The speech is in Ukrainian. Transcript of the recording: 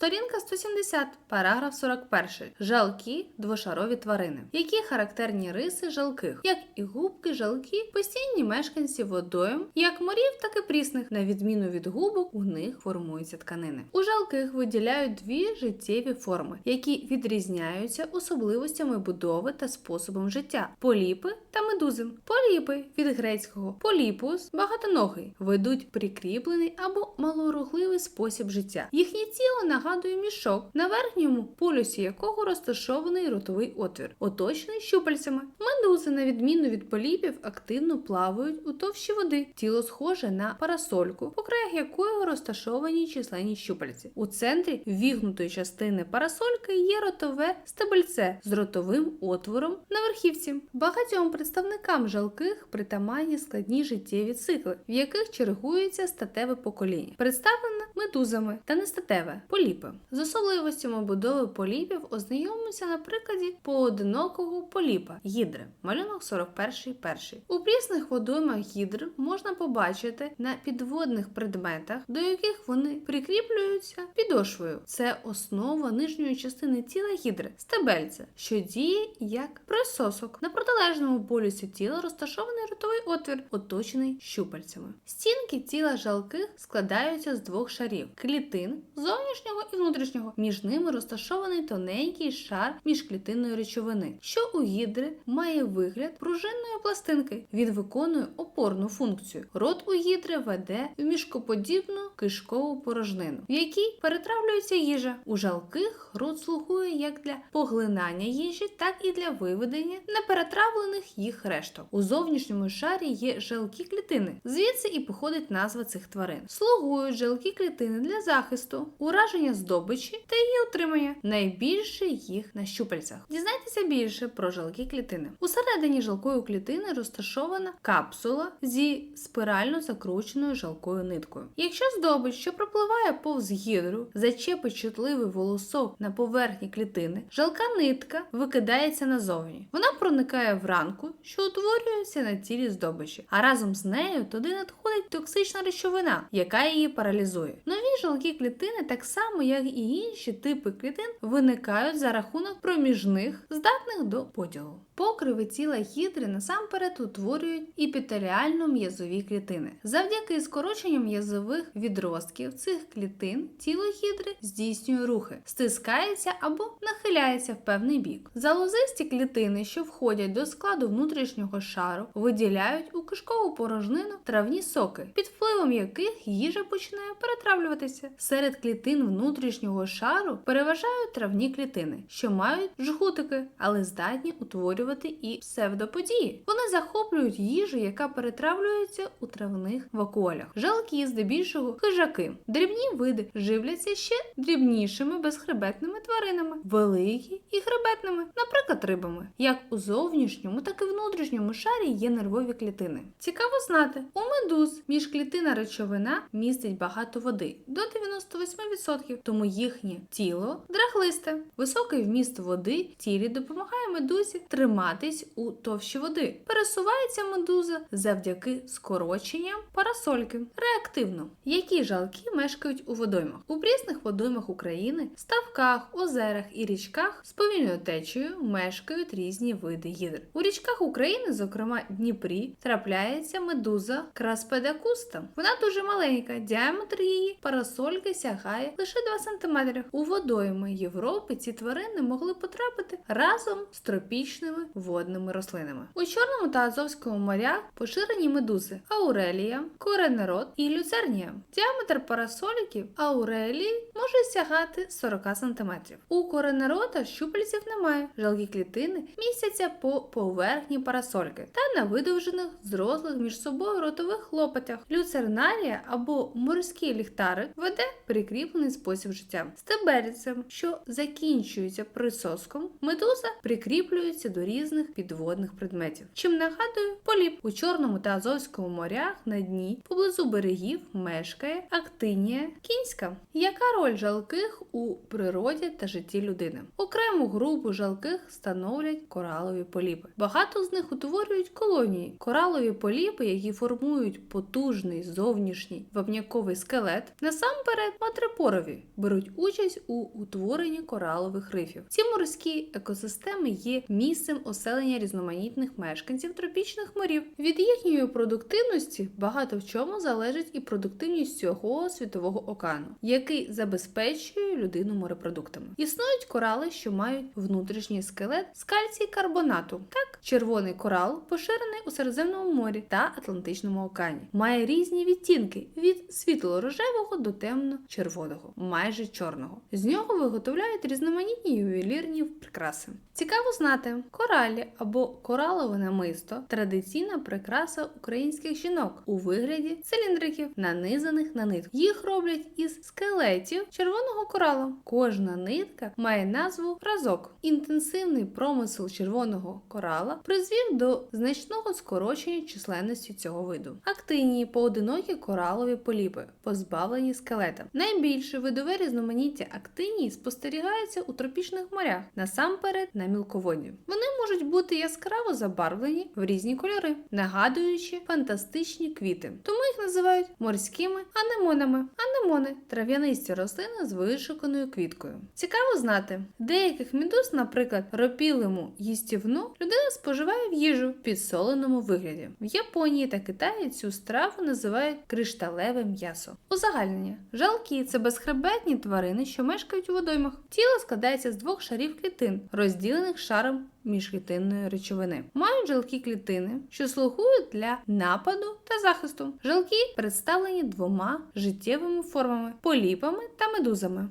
Сторінка 170, параграф 41. Жалкі двошарові тварини. Які характерні риси жалких? Як і губки, жалки, постійні мешканці водойм, як морів, так і прісних. На відміну від губок, у них формуються тканини. У жалких виділяють дві життєві форми, які відрізняються особливостями будови та способом життя: поліпи та медузи. Поліпи від грецького поліпус багатоногий ведуть прикріплений або малорухливий спосіб життя. Їхнє тіло нагадує мішок, на верхньому полюсі якого розташований ротовий отвір, оточений щупальцями. Медузи, на відміну від поліпів, активно плавають у товщі води. Тіло схоже на парасольку, по краях якої розташовані численні щупальці. У центрі вігнутої частини парасольки є ротове стебельце з ротовим отвором на верхівці. Багатьом представникам жалких притаманні складні життєві цикли, в яких чергується статеве покоління, представлене медузами та нестатеве поліпи. З особливостями будови поліпів ознайомимося на прикладі поодинокого поліпа гідри, малюнок 41 перший. У прісних водоймах гідр можна побачити на підводних предметах, до яких вони прикріплюються підошвою. Це основа нижньої частини тіла гідри, стебельця, що діє як присосок. На протилежному полюсі тіла розташований ротовий отвір, оточений щупальцями. Стінки тіла жалких складаються з двох шарів клітин зовнішнього і внутрішнього. Між ними розташований тоненький шар міжклітинної речовини, що у гідри має вигляд пружинної пластинки. Він виконує опорну функцію. Рот у гідри веде в мішкоподібну кишкову порожнину, в якій перетравлюється їжа. У жалких рот слугує як для поглинання їжі, так і для виведення неперетравлених їх решток. У зовнішньому шарі є жалкі клітини. Звідси і походить назва цих тварин. Слугують жалкі клітини для захисту, ураження здобичі та її утримання. Найбільше їх на щупальцях. Дізнайтеся більше про жалкі клітини. Усередині жалкої клітини розташована капсула зі спирально закрученою жалкою ниткою. Якщо здобич, що пропливає повз гідру, зачепить чутливий волосок на поверхні клітини, жалка нитка викидається назовні. Вона проникає в ранку, що утворюється на тілі здобичі, а разом з нею туди надходить токсична речовина, яка її паралізує. Нові жалкі клітини, так само як і інші типи клітин, виникають за рахунок проміжних, здатних до поділу. Покриви тіла гідри насамперед утворюють епітеріально-м'язові клітини. Завдяки скороченню м'язових відростків цих клітин тіло гідри здійснює рухи, стискається або нахиляється в певний бік. Залозисті клітини, що входять до складу внутрішнього шару, виділяють у кишкову порожнину травні соки, під впливом яких їжа починає перетравлюватися. Серед клітин внутрішнього шару переважають травні клітини, що мають жгутики, але здатні утворювати і псевдоподії. Вони захоплюють їжу, яка перетравлюється у травних вакуолях. Жалкі, здебільшого хижаки. Дрібні види живляться ще дрібнішими безхребетними тваринами, великі і хребетними, наприклад, рибами. Як у зовнішньому, так і внутрішньому шарі є нервові клітини. Цікаво знати, у медуз міжклітина речовина містить багато води до 98%, тому їхнє тіло драглисте. Високий вміст води в тілі допомагає медузі триматись у товщі води. Пересувається медуза завдяки скороченням парасольки реактивно. Які жалки мешкають у водоймах? У прісних водоймах України, ставках, озерах і річках з повільною течею мешкають різні види гідр. У річках України, зокрема Дніпрі, трапляється медуза краспедакуста. Вона дуже маленька, діаметр її парасольки сягає лише 2 см. У водойми Європи ці тварини могли потрапити разом з тропічними водними рослинами. У Чорному та Азовському морях поширені медузи аурелія, коренерод і люцернія. Діаметр парасоліків аурелії може сягати 40 см. У коренерода щупальців немає. Жалкі клітини містяться по поверхні парасольки та на видовжених зрослих між собою ротових лопатях. Люцернарія або морський ліхтарик веде прикріплений спосіб життя. Стебельцем, що закінчується присоском, медуза прикріплюється до різних підводних предметів. Чим нагадую, поліп у Чорному та Азовському морях на дні поблизу берегів мешкає актинія кінська. Яка роль жалких у природі? та житті людини. Окрему групу жалких становлять коралові поліпи. Багато з них утворюють колонії. Коралові поліпи, які формують потужний зовнішній вапняковий скелет, насамперед матрепорові, беруть участь у утворенні коралових рифів. Ці морські екосистеми є місцем оселення різноманітних мешканців тропічних морів. Від їхньої продуктивності багато в чому залежить і продуктивність всього світового океану, який забезпечує людину морепродуктами. Існують корали, що мають внутрішній скелет з кальцій карбонату. Так, червоний корал поширений у Середземному морі та Атлантичному океані. Має різні відтінки від світло-рожевого до темно-червоного, майже чорного. З нього виготовляють різноманітні ювелірні прикраси. Цікаво знати, коралі або коралове намисто традиційна прикраса українських жінок у вигляді циліндриків, нанизаних на нитку. Їх роблять із скелетів червоного коралу. Кожна нитка має назву разок. Інтенсивний промисел червоного корала призвів до значного скорочення численності цього виду. Активні поодинокі коралові поліпи, позбавлені скелета. Найбільше видове різноманіття актинії спостерігається у тропічних морях, насамперед на мілководді. Вони можуть бути яскраво забарвлені в різні кольори, нагадуючи фантастичні квіти. Тому їх називають морськими анемонами. Анемони трав'янисті рослини з вишуканою квіткою. Цікаво знати, деяких медуз, наприклад, ропілиму їстівну, людина споживає в їжу в підсоленому вигляді. В Японії та Китаї цю страву називають кришталеве м'ясо. Узагальнення жалкі це безхребетні тварини, що мешкають у водоймах. Тіло складається з двох шарів клітин, розділених шаром міжклітинної речовини. Мають жалкі клітини, що слугують для нападу та захисту. Жилки представлені двома життєвими формами поліпами та медузами.